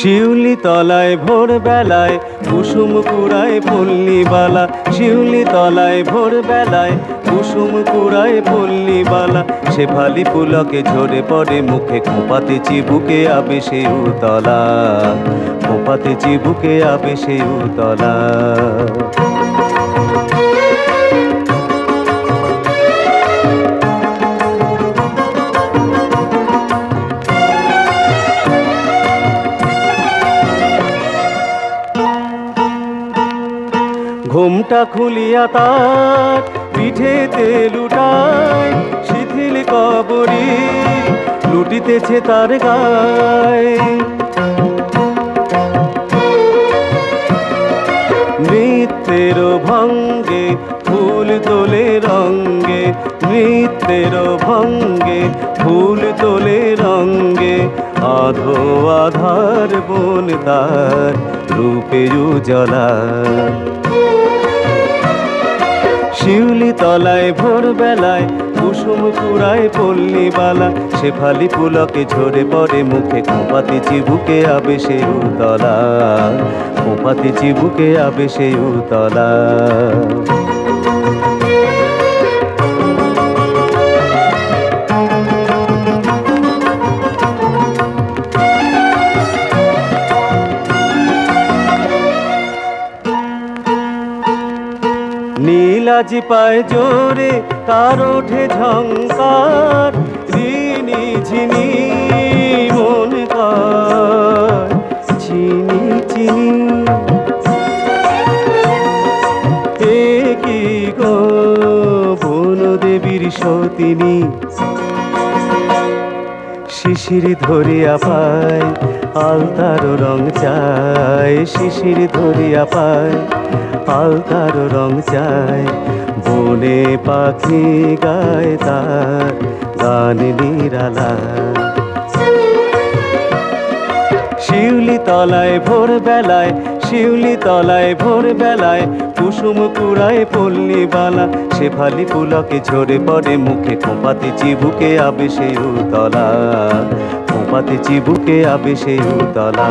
শিউলি তলায় ভোরবেলায়, কুসুম কুড়ায় পল্লীবালা। শিউলি তলায় ভোরবেলায়, কুসুম কুড়ায় পল্লীবালা। সে ফালি পুলকে ঝরে পড়ে মুখে, খোপাতে চিবুকে আবে সে উতলা খোপাতে চিবুকে আবে সে উতলা ঘুমটা খুলিয়া তার পিঠেতে লুটায় শিথিল কবরি লুটিতেছে তার গায়। নৃত্যের ভঙ্গে, ফুল তোলে রঙ্গে, নৃত্যের ভঙ্গে, ফুল তোলে রঙ্গে, আধো আধার বোন তার রূপে উজলা শিউলি তলায় ভোরবেলায়, কুসুম কুড়ায় পল্লীবালা সে ফালি পুলকে ঝরে পড়ে মুখে, খোপাতে চিবুকে আবে সে উতলা। খোপাতে চিবুকে আবে সে উতলা। নীলাজি পায় জোরে, তার ওঠে ঝংকার চিনি ঝিনি মন কার চিনি চিনি কি গো বন দেবীর সতিনী? শিশির ধরিয়া পায়, আলতার রং চায়, শিশির ধরিয়া পায়, আলতার রং চায়, বনে পাখি গায় তার গান নিরালা। শিউলি তলায় ভোর বেলায় শিউলি তলায় ভোর বেলায় কুসুম কুড়ায় পল্লী বালা। সে ফালি পুলকে ঝরে পড়ে মুখে কোপাতে চিবুকে আবে সে উতলা। কোপাতে চিবুকে আবে সে উতলা।